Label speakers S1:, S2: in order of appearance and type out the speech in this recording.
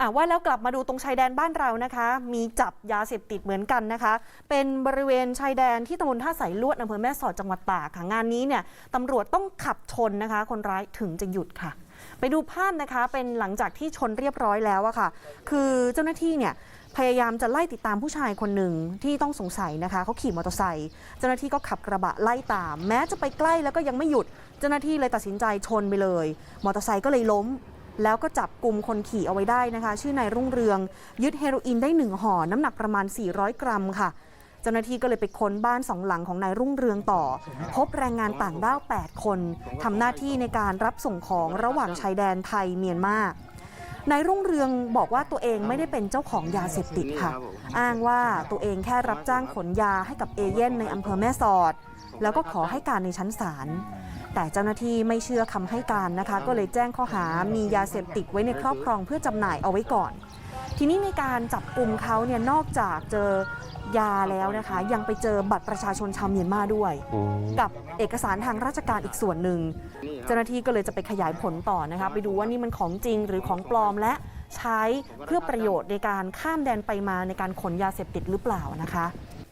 S1: อะ
S2: ว่าแล้วกลับมาดูตรงชายแดนบ้านเรานะคะ มีจับยาเสพติดเหมือนกันนะคะ เป็นบริเวณชายแดนที่ตำบลท่าสายลวดอำเภอแม่สอดจังหวัดตากค่ะงานนี้เนี่ยตำรวจต้องขับชนนะคะ คนร้ายถึงจะหยุดค่ะ ไปดูภาพนะคะเป็นหลังจากที่ชนเรียบร้อยแล้วอะค่ะ คือเจ้าหน้าที่เนี่ยพยายามจะไล่ติดตามผู้ชายคนหนึ่งที่ต้องสงสัยนะคะเขาขี่มอเตอร์ไซค์เจ้าหน้าที่ก็ขับกระบะไล่ตาม แม้จะไปใกล้แล้วก็ยังไม่หยุด เจ้าหน้าที่เลยตัดสินใจชนไปเลย มอเตอร์ไซค์ก็เลยล้ม แล้วก็จับกลุ่มคนขี่เอาไว้ได้นะคะ ชื่อนายรุ่งเรือง ยึดเฮโรอีนได้หนึ่งห่อน้ำหนักประมาณ 400 กรัมค่ะ เจ้าหน้าที่ก็เลยไปค้นบ้านสองหลังของนายรุ่งเรืองต่อ พบแรงงานต่างด้าว 8 คนทำหน้าที่ในการรับส่งของระหว่างชายแดนไทยเมียนมานายรุ่งเรืองบอกว่าตัวเองไม่ได้เป็นเจ้าของยาเสพติดค่ะ อ้างว่าตัวเองแค่รับจ้างขนยาให้กับเอเย่นในอำเภอแม่สอด แล้วก็ขอให้การในชั้นศาล แต่เจ้าหน้าที่ไม่เชื่อคำให้การนะคะ ก็เลยแจ้งข้อหามียาเสพติดไว้ในครอบครองเพื่อจำหน่ายเอาไว้ก่อน ทีนี้ในการจับกลุ่มเขาเนี่ยนอกจากเจอยาแล้วนะคะ ยังไปเจอบัตรประชาชนชาวเมียนมาด้วย
S1: อืม
S2: กับเอกสารทางราชการอีกส่วนหนึ่ง เจ้าหน้าที่ก็เลยจะไปขยายผลต่อนะคะ ไปดูว่านี่มันของจริงหรือของปลอมและใช้เพื่อประโยชน์ในการข้ามแดนไปมาในการขนยาเสพติดหรือเปล่านะคะ